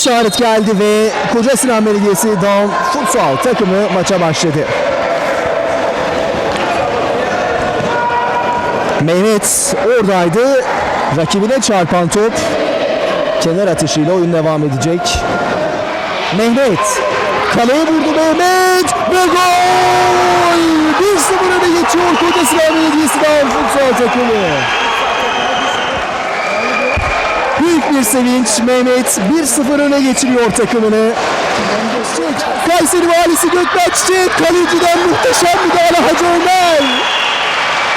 işaret geldi ve Koca Sinan Belediyesi Down Futsal takımı maça başladı. Mehmet oradaydı. Rakibine çarpan top kenar atışıyla oyun devam edecek. Mehmet kaleye vurdu Mehmet ve gol! 1-0 öne geçiyor Koca Sinan Belediyesi Down Futsal takımı. Büyük bir sevinç Mehmet 1-0 öne geçiriyor takımını. Kayseri Valisi Gökmen Çiçek kaleciden muhteşem müdahale Hacı Ömer.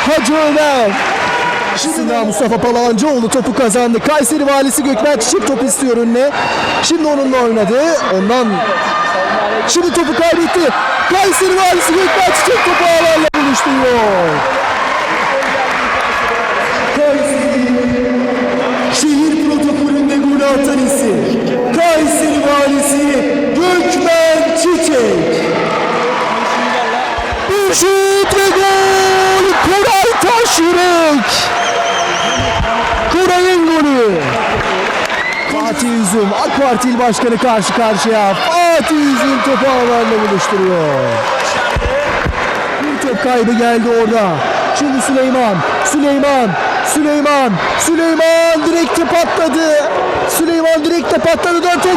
Hacı Ömer. Şimdi Mustafa Palancıoğlu topu kazandı. Kayseri Valisi Gökmen Çiçek top istiyor önüne. Şimdi onunla oynadı. Ondan Şimdi topu kaybetti. Kayseri Valisi Gökmen Çiçek topu ağlarla buluşturuyor. Şehir protokolünde golü atan isim. Kayseri Valisi Gökmen Çiçek. Bir şut ve gol! Koray Taşyürek. Koray'ın golü. Fatih Üzüm, AK Parti Başkanı karşı karşıya. Fatih Üzüm topu ağlarla buluşturuyor. Bir top kaybı geldi orada. Şimdi Süleyman, Süleyman, Süleyman, Süleyman direkte patladı. Süleyman direkte patladı top gol.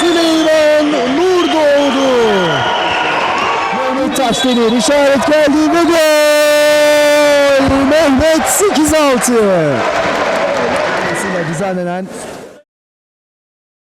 Süleyman Nur doğdu. Mehmet Taşdemir işaret geldi ve gol. Mehmet 8-6. 在的来